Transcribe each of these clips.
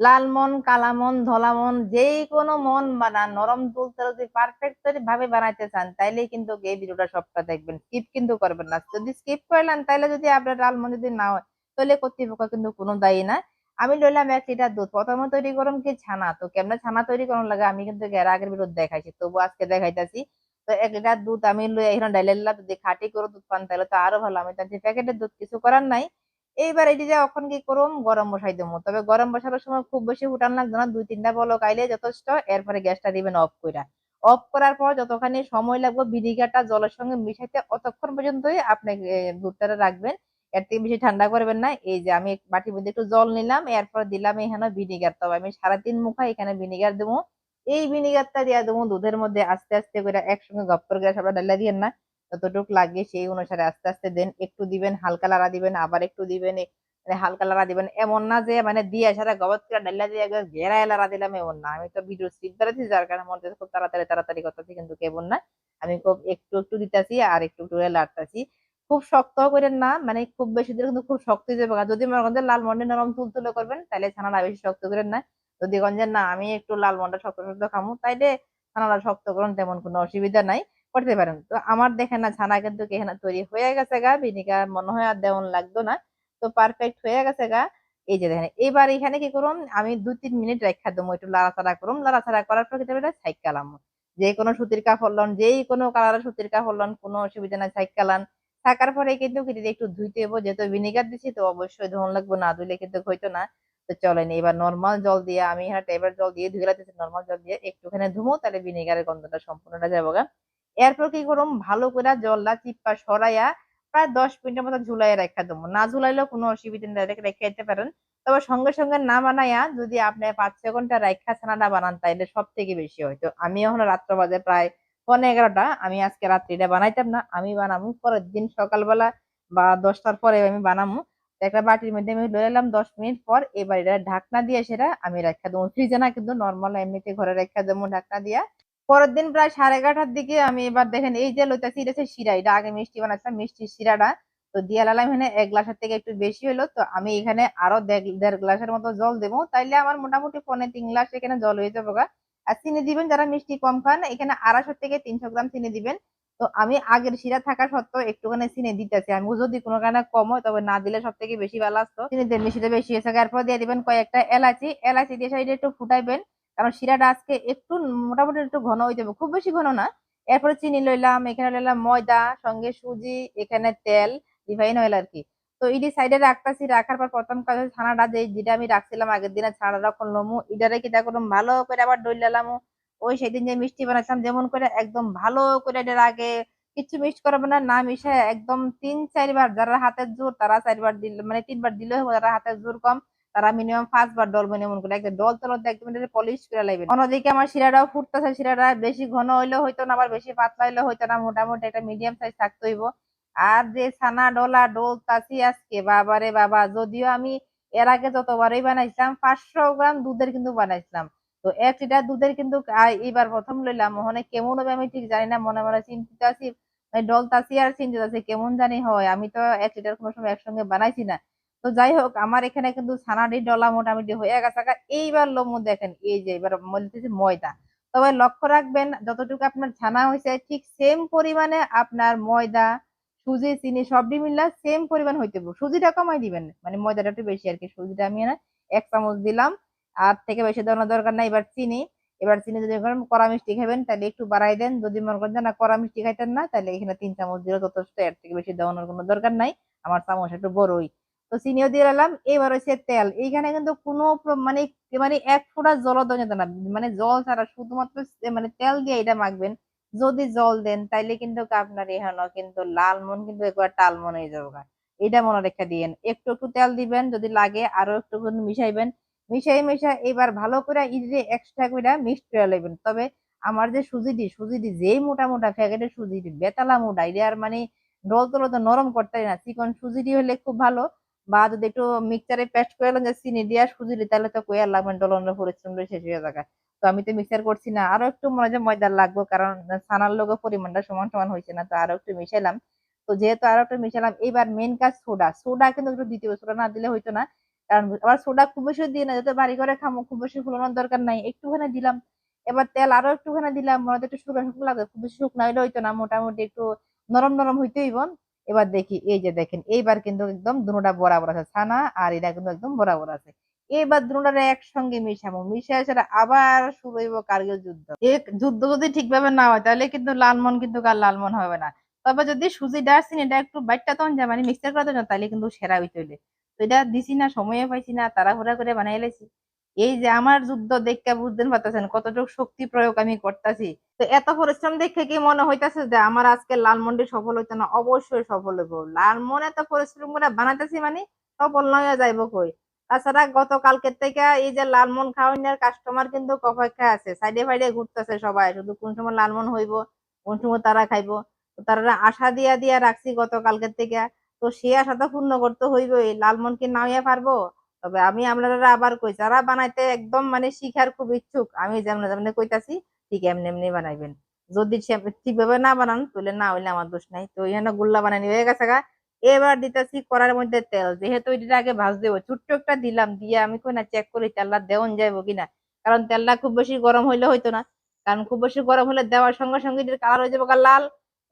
লাল মন কালা মন ধলা মন যেই কোনো মন বানান নরম তুলতে যদি পারফেক্ট ভাবে বানাইতে চান তাইলে কিন্তু এই ভিডিওটা সবটা দেখবেন। স্কিপ কিন্তু করবেন না। যদি স্কিপ করলেন তাহলে যদি আপনার লাল মন যদি না হয় তাহলে কর্তৃপক্ষ কিন্তু কোনো দায়ী না। আমি লইলাম এক লিটার দুধ। প্রথমে তৈরি করুন কি ছানা? তো কেমনে ছানা তৈরি করুন লাগে, আমি কিন্তু এর আগের বিরোধ দেখাইছি তবু আজকে দেখাইতেছি। তো এক লিটার দুধ আমি লই, এখানে ডাইলেলা যদি খাঁটি করে দুধ পান তাহলে তো আরও ভালো। আমি তার প্যাকেটের দুধ কিছু করার নাই। এইবার এটি যে এখন কি করুম? গরম বসাই দেবো তবে গরম বসানোর সময় খুব বেশি ফুটান লাগবে না। দুই, তিনটা বলো কাইলে যথেষ্ট। এরপরে গ্যাসটা দিবেন অফ কইরা। অফ করার পর যতখানি সময় লাগবে, ভিনিগারটা জলের সঙ্গে মিশাইতে অতক্ষণ পর্যন্তই আপনি দুধটা রাখবেন। এর থেকে বেশি ঠান্ডা করবেন না। এই যে আমি বাটির মধ্যে একটু জল নিলাম, এরপর দিলাম এখানে ভিনিগার। তবে আমি সাড়ে তিন মুখা এখানে ভিনিগার দেবো এই ভিনিগারটা দিয়া দেবো দুধের মধ্যে আস্তে আস্তে করে একসঙ্গে গপ করে গ্যাস আপনার ডালা দিয়েন না। যতটুকু লাগে সেই অনুসারে আস্তে আস্তে দেন, একটু দিবেন, হালকা লাড়া দিবেন, আবার একটু দিবেন মানে হালকা লাড়া দিবেন। এমন না যে মানে দিয়ে সারা গবত করে ডাল্লা দিয়ে একবার ঘেরায় লাড়া দিলাম, এমন না। আমি তো ভিডিও স্কিপ করেছি, যার কারণে মনে খুব তাড়াতাড়ি তাড়াতাড়ি করতেছি, কিন্তু কেমন না। আমি খুব একটু একটু দিতেছি আর একটু একটু লাড়তেছি। খুব শক্ত করেন না মানে খুব বেশি দিলে কিন্তু খুব শক্ত হয়ে যাবে। যদি মনে করেন লাল মন্ডি নরম তুল তুলে করবেন তাহলে ছানাটা বেশি শক্ত করেন না। যদি গঞ্জের না, আমি একটু লাল মন্ডা শক্ত শক্ত খামু, তাইলে ছানাটা শক্ত করেন, তেমন কোনো অসুবিধা নাই। করতে পারেন। তো আমার দেখেন না, ছানা কিন্তু এখানে তৈরি হয়ে গেছে গা, ভিনিগার মনে হয় আর দেওয়ান লাগতো না। তো পারফেক্ট হয়ে গেছে গা। এই যে দেখেন, এবার এখানে কি করুন আমি দুই তিন মিনিট রেখা দেবো, একটু লাড়াচাড়া করুন লাড়াচাড়া করার পর কিন্তু ছাইকালাম যে কোনো সুতির কাপড় লন, যেই কোনো কালারের সুতির কাপড় লন, কোনো অসুবিধা নাই ছাইকালান থাকার পরে কিন্তু একটু ধুইতে হব যেহেতু ভিনিগার দিছি, তো অবশ্যই ধোন লাগবো, না ধুলে কিন্তু হইতো না। তো চলেন, এবার নর্মাল জল দিয়ে, আমি এখানে টেবিল জল দিয়ে ধুয়ে রাখতেছি নর্মাল জল দিয়ে একটুখানি ধুমো, তাহলে ভিনিগারের গন্ধটা সম্পূর্ণটা যাব গা। এরপর কি করুম? ভালো করে জলটা চিপ্পা সরাইয়া প্রায় দশ মিনিটের মতো ঝুলাইয়া রেখা দেবো না ঝুলাইলেও কোনো অসুবিধা নেই, রেখে দিতে পারেন। তবে সঙ্গে সঙ্গে না বানাইয়া যদি আপনি পাঁচ ছয় ঘণ্টা রাখা ছানাটা বানান, তাইলে সব থেকে বেশি হয়তো আমি এখন রাত্র বাজে প্রায় পনেরো এগারোটা, আমি আজকে রাত্রিটা বানাইতাম না, আমি বানাবো পরের দিন সকালবেলা বা দশটার পরে আমি বানাবো একটা বাটির মধ্যে আমি লয়ে এলাম দশ মিনিট পর এবার এটা ঢাকনা দিয়ে সেটা আমি রেখা দেবো। ফ্রিজে না কিন্তু নর্মাল এমনিতে ঘরে রেখা দেবো ঢাকনা দিয়া। পরের দিন প্রায় সাড়ে এগারোটার দিকে আমি এবার দেখেন, এই যে লইতাছি, এটা হচ্ছে শিরা, এটা আগে মিষ্টি বানাচ্ছিলাম মিষ্টির শিরাটা। তো দিয়ে লালাম এখানে এক গ্লাসের থেকে একটু বেশি হলো তো আমি এখানে আরও দেড় গ্লাসের মতো জল দেবো। তাইলে আমার মোটামুটি পনেরো তিন গ্লাস এখানে জল হয়ে যাব আর চিনি দিবেন, যারা মিষ্টি কম খান, এখানে আড়াইশো থেকে তিনশো গ্রাম চিনি দিবেন। তো আমি আগের শিরা থাকা সত্ত্বেও একটুখানি চিনি দিতেছি। আমি যদি কোনো কারণে কম হয়, তবে না দিলে সব থেকে বেশি ভালো আসতো চিনি দিয়ে মিষ্টিটা বেশি হয়েছে এরপর দিয়ে দিবেন কয়েকটা এলাচি। এলাচি দিয়ে সাইডে একটু ফুটাইবেন। কারণ শিরাটা আজকে একটু মোটামুটি একটু ঘন হয়ে যাবে, খুব বেশি ঘন না। এরপরে চিনি লইলাম, এখানে লইলাম ময়দা, সঙ্গে সুজি, এখানে তেল, রিফাইন অয়েল আর কি। তো ইডি সাইডে রাখতেছি, রাখার পর প্রথম কাজ ছানাটা যে যেটা আমি রাখছিলাম আগের দিনে ছানা রাখন লমু, ইডারে কি করলাম ভালো করে আবার ডইলাম ওই সেদিন যে মিষ্টি বানাইছিলাম, যেমন করে একদম ভালো করে এটার আগে কিছু মিক্স করবে না না মিশে একদম তিন চারবার, যারা হাতের জোর তারা চারবার দিল মানে তিনবার দিলেও যারা হাতের জোর কম তারা মিনিমাম পাঁচবার ডলবেন এমন করে, একদম ডল তলত একদম পলিশ করে লাগবে অন্যদিকে আমার শিরাটাও ফুটতেছে শিরাটা বেশি ঘন হইলেও হইতো না, আবার বেশি পাতলা হইলেও হইতো না, মোটামুটি একটা মিডিয়াম সাইজ থাকতে হইব। আর যে ছানা ডলা ডোল তাছি আজকে, বাবারে বাবা, যদিও আমি এর আগে যতবারই বানাইছিলাম, পাঁচশো গ্রাম দুধের কিন্তু বানাইছিলাম। তো এক লিটার দুধের কিন্তু এইবার প্রথম লইলাম মনে কেমন হবে আমি ঠিক জানি না, মনে মনে চিন্তিত আছি। ডল তাছি আর চিন্তিত আছি, কেমন জানি হয়, আমি তো এক লিটার কোনো সময় একসঙ্গে বানাইছি না। তো যাই হোক, আমার এখানে কিন্তু ছানাটি ডলা মোটামুটি হয়ে গেছে। এইবার লমু দেখেন, এই যে এবার বলতেছি ময়দা। তবে লক্ষ্য রাখবেন, যতটুকু আপনার ছানা হয়েছে, ঠিক সেম পরিমাণে আপনার ময়দা, সুজি, চিনি সবটি মিললে সেম পরিমাণ হইতে সুজিটা কমাই দিবেন মানে ময়দাটা একটু বেশি আর কি। সুজিটা আমি না এক চামচ দিলাম, আর থেকে বেশি দেওয়ানোর দরকার নাই। এবার চিনি এবার চিনি যদি কড়া মিষ্টি খাবেন, তাহলে একটু বাড়াই দেন। যদি মনে করেন না, কড়া মিষ্টি খাইতেন না, তাহলে এখানে তিন চামচ দিলে যথেষ্ট, এর থেকে বেশি দেওয়ানোর কোনো দরকার নাই। আমার চামচ একটু বড়ই। তো চিনিও দিয়ে এলাম এবার হচ্ছে তেল। এইখানে কিন্তু কোনো মানে মানে এক ফোঁটা জল দেওয়া না। মানে জল ছাড়া শুধুমাত্র মানে তেল দিয়ে এটা মাখবেন। যদি জল দেন তাইলে কিন্তু আপনার এখানে কিন্তু লাল মন কিন্তু একবার টাল মন হয়ে যাবে এটা মনে রেখে দিয়েন। একটু একটু তেল দিবেন যদি লাগে আরও একটু মিশাইবেন। মিশাই মিশাই এবার ভালো করে ইজে এক্সট্রা করে মিক্সড করে নেবেন। তবে আমার যে সুজিটি সুজিটি যেই মোটা মোটা প্যাকেটের সুজিটি, বেতালা মোটা, এটা আর মানে তল তো নরম করতে না। চিকন সুজিটি হলে খুব ভালো। বা যদি একটু মিক্সারে পেস্ট করে যে চিনি দিয়া সুজিটি তাহলে তো কয়ার লাগবে ডলনের পরিশ্রম শেষ হয়ে যাবে। তো আমি তো মিক্সার করছি না। আরও একটু মনে হয় ময়দার লাগবে, কারণ ছানার লোকের পরিমাণটা সমান সমান হয়েছে না, তো আরও একটু মিশাইলাম। তো যেহেতু আরও একটু মিশালাম এবার মেন কাজ সোডা। সোডা কিন্তু একটু দিতে হবে সোডা না দিলে হইতো না, কারণ আবার সোডা খুব বেশি দিয়ে না, যাতে বাড়ি করে খামো, খুব বেশি ফুলানোর দরকার নাই। একটুখানি দিলাম, এবার তেল আরও একটুখানি দিলাম, মনে হচ্ছে একটু শুকনো শুকনো লাগে খুব বেশি শুকনো হইলে হইতো না, মোটামুটি একটু নরম নরম হইতে হইব। এবার দেখি, এই যে দেখেন, এইবার কিন্তু একদম দুটা বরাবর আছে, ছানা আর এটা কিন্তু একদম বরাবর আছে। এবার দুটারে একসঙ্গে মিশাবো মিশে সেটা আবার শুরু হইব কার্গিল যুদ্ধ। এই যুদ্ধ যদি ঠিকভাবে না হয়, তাহলে কিন্তু লালমন কিন্তু আর লালমন হবে না। তবে যদি সুজি ডারছিন এটা একটু বাইটটা তখন যা মানে মিক্সার করে দেন তাহলে কিন্তু সেরা হইতে হইলে তো এটা দিছি না সময়ে পাইছি না, তাড়াহুড়া করে বানাই লাইছি। এই যে আমার যুদ্ধ দেখতে বুঝতেন পারতেছেন কতটুকু শক্তি প্রয়োগ আমি করতেছি। তো এত পরিশ্রম দেখে কি মনে হইতাছে যে আমার আজকে লালমন্ডি সফল হইতো না? অবশ্যই সফল হইব। লালমন এত পরিশ্রম করে বানাইতেছি মানে সফল নয় যাইব কই? তাছাড়া গতকালকের থেকে এই যে লালমন খাওয়ানোর কাস্টমার কিন্তু অপেক্ষা আছে সাইডে ফাইডে ঘুরতেছে সবাই। শুধু কোন সময় লালমন হইব, কোন সময় তারা খাইবো। তারা আশা দিয়া দিয়া রাখছি গতকালকের থেকে। তো সে আশা তো পূর্ণ করতে হইবই। লালমন কি নামিয়ে পারব? তবে আমি আপনারা আবার কই, যারা বানাইতে একদম মানে শিখার খুব ইচ্ছুক, আমি যেমন যেমন কইতাছি, ঠিক এমনি এমনি বানাইবেন। যদি ঠিকভাবে না বানান, তাহলে না হইলে আমার দোষ নাই। তো এখানে গুল্লা বানানি হয়ে গেছে গা। এবার দিতেছি কড়ার মধ্যে তেল। যেহেতু এটা আগে ভাজ দেবো, ছোট্ট একটা দিলাম, দিয়ে আমি কই না চেক করি তেলটা দেওয়ান যাইবো কিনা। কারণ তেলটা খুব বেশি গরম হইলে হইতো না। কারণ খুব বেশি গরম হলে দেওয়ার সঙ্গে সঙ্গে এটার কালার হয়ে যাবে লাল।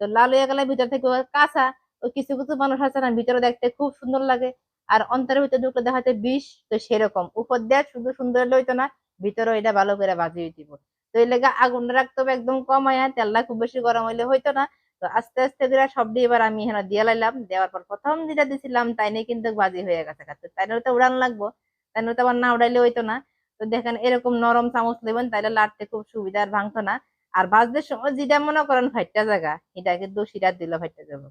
তো লাল হয়ে গেলে ভিতর থেকে কাঁচা। ওই কিছু কিছু মানুষ আছে না, ভিতরে দেখতে খুব সুন্দর লাগে। আর অন্তরের ভিতরে ঢুকলে দেখা দেখাতে বিষ, তো সেরকম। উপর দিয়ে শুধু সুন্দর হলে হইতো না ভিতরে এটা ভালো করে ভাজিয়ে দিব। তো এই লেগে আগুন রাখতে হবে একদম কমায়া তেলটা খুব বেশি গরম হইলে হইতো না। তো আস্তে আস্তে করে সবটি এবার আমি এখানে দিয়ে লাইলাম। দেওয়ার পর প্রথম যেটা দিছিলাম, তাই নিয়ে কিন্তু ভাজি হয়ে গেছে তাই তো উড়ান লাগবো, তাই তো আবার না উড়াইলে হইতো না। তো দেখেন এরকম নরম চামচ নেবেন তাইলে লাড়তে খুব সুবিধা আর ভাঙতো না। আর ভাজদের সময় যেটা মনে করেন ফাইটটা জায়গা এটা কিন্তু শিরা দিলে ফাইটটা যাব।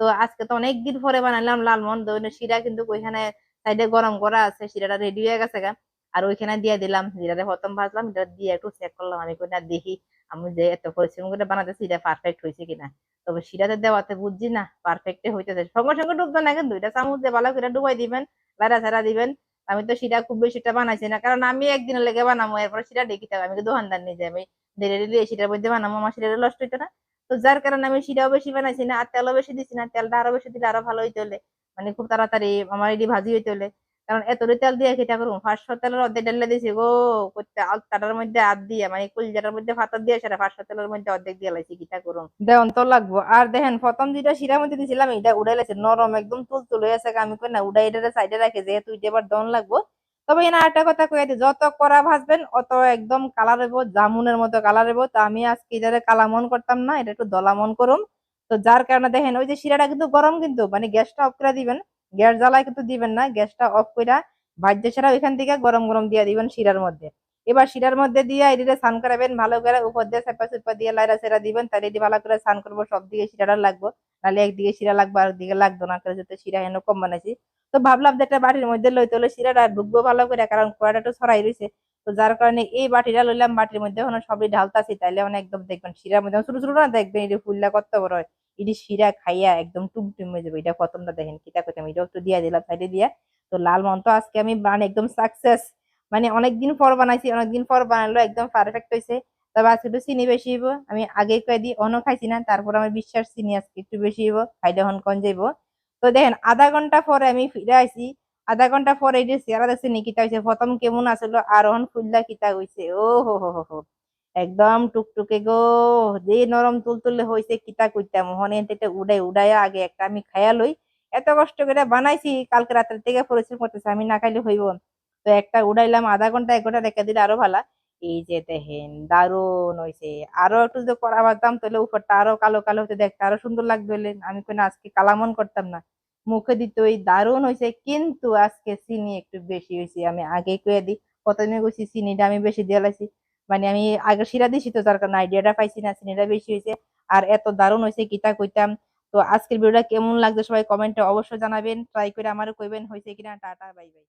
তো আজকে তো অনেক দিন পরে বানালাম লালমন দইনের শিরা, কিন্তু ওইখানে সাইডে গরম করা আছে, শিরাটা রেডি হয়ে গেছে গা। আর ওইখানে দিয়ে দিলাম জিরাতে প্রথম ভাজলাম এটা দিয়ে একটু চেক করলাম, আমি কোনটা দেখি আমি যে এত পরিশ্রম করে বানাতেছি, এটা পারফেক্ট হয়েছে কিনা। তবে শিরাতে দেওয়াতে বুঝছি না পারফেক্টে হইতেছে। সঙ্গে সঙ্গে ডুবতো না কিন্তু, দুইটা চামচ দিয়ে ভালো করে ডুবাই দিবেন লাড়া ছাড়া দিবেন। আমি তো শিরা খুব বেশিটা বানাইছি না, কারণ আমি একদিন লেগে বানাবো এরপর শিরা ডেকে থাকব আমি দোকানদার নিয়ে যাই আমি ধীরে ধীরে শিরার মধ্যে বানাবো আমার শিরাটা লস্ট হইতো না। তো যার কারণে আমি শিরাও বেশি বানাইছি না, আর তেলও বেশি দিছি না, তেলটা আরও বেশি দিলে আরও ভালো হইতে হলে মানে খুব তাড়াতাড়ি আমার এটি ভাজি হইতে হলে কারণ এতটা তেল দিয়ে খেতে করুন পাঁচশো তেলের অর্ধেক ডালে দিছি, গো করতে তাটার মধ্যে হাত দিয়ে মানে কুলজাটার মধ্যে ফাতার দিয়ে সেটা পাঁচশো তেলের মধ্যে অর্ধেক দিয়ে লাইছি কিটা করুন দেওয়ান তো লাগবো। আর দেখেন, প্রথম যেটা শিরার মধ্যে দিছিলাম এটা উড়াই লাইছে, নরম, একদম তুল তুল হয়ে আছে, আমি কই না, উড়াই এটা সাইডে রাখে, যেহেতু এটা এবার দন লাগবো। তবে এখানে একটা কথা কয়ে যত করা ভাজবেন, অত একদম কালার হইব জামুনের মতো কালার হইব তো আমি আজকে এটারে কালামন করতাম না, এটা একটু দলামন করুম। তো যার কারণে দেখেন, ওই যে শিরাটা কিন্তু গরম কিন্তু মানে গ্যাসটা অফ করে দিবেন, গ্যাস জ্বালায় কিন্তু দিবেন না, গ্যাসটা অফ করে ভাজ্য ছাড়া ওইখান থেকে গরম গরম দিয়ে দিবেন শিরার মধ্যে। এবার শিরার মধ্যে দিয়ে এদিকে স্নান করাবেন, ভালো করে উপর দিয়ে চেপা চেপা দিয়ে লাইরা সেরা দিবেন, তাহলে এটি ভালো করে স্নান করব সব দিকে শিরাটা লাগবো, নাহলে একদিকে শিরা লাগবে আর দিকে লাগতো না করে যেতে শিরা এনে কম বানাইছি। তো ভাবলাম যে একটা বাটির মধ্যে লইতে হলে শিরাটা ঢুকবো ভালো করে, কারণ কড়াটা একটু ছড়াই রয়েছে তো যার কারণে এই বাটিটা লইলাম, বাটির মধ্যে ওখানে সবই ঢালতাছি, তাইলে মানে একদম দেখবেন শিরার মধ্যে ছোট ছোট না দেখবেন এটি ফুলটা কত বড় হয়, এটি শিরা খাইয়া একদম টুমটুম হয়ে যাবে, এটা প্রথমটা দেখেন কিটা করতাম এটা একটু দিয়ে দিলাম সাইডে দিয়া। তো লাল মন তো আজকে আমি মানে একদম সাকসেস মানে অনেকদিন পর বানাইছি, অনেকদিন পর বানালো একদম পারফেক্ট হয়েছে তবে আজকে একটু চিনি বেশি হইব, আমি আগে কয়ে দিই, অন্য খাইছি না, তারপর আমার বিশ্বাস চিনি আজকে একটু বেশি হইব, খাইলে হন কন যাইব। তো দেখেন, আধা ঘণ্টা পরে আমি ফিরে আইছি। আধা ঘণ্টা পরে এই যে চেহারা দেখছে নি কিতা হয়েছে প্রথম কেমন আসলো আর অন ফুল্লা কিতা হয়েছে ও হো হো হো হো। একদম টুকটুকে গো, যে নরম তুলতুলে হয়েছে কিতা কইতাম। হনে এটা উড়াই, উড়াইয়া আগে একটা আমি খায়া লই। এত কষ্ট করে বানাইছি, কালকে রাতের থেকে পরিশ্রম করতেছে, আমি না খাইলে হইব। তো একটা উড়াইলাম, আধা ঘণ্টা, এক ঘণ্টা রেখে দিলে আরও ভালো। এই যে দেখেন, দারুণ হয়েছে আরও একটু যদি করা বাজতাম তাহলে উপরটা আরও কালো কালো হতে দেখতে আরও সুন্দর হলে আমি কোনো আজকে কালামন করতাম না। মুখে দিতে ওই দারুণ হয়েছে কিন্তু আজকে চিনি একটু বেশি হয়েছে আমি আগে কয়ে দিই, প্রথমে কইছি চিনিটা আমি বেশি দিয়ে লাইছি। মানে আমি আগে শিরা দিছি তো তার কারণে আইডিয়াটা পাইছি না, চিনিটা বেশি হয়েছে আর এত দারুণ হয়েছে কিতা কইতাম। তো আজকের ভিডিওটা কেমন লাগছে সবাই কমেন্টে অবশ্যই জানাবেন। ট্রাই করে আমারও কইবেন হয়েছে কিনা। Tata, bye bye.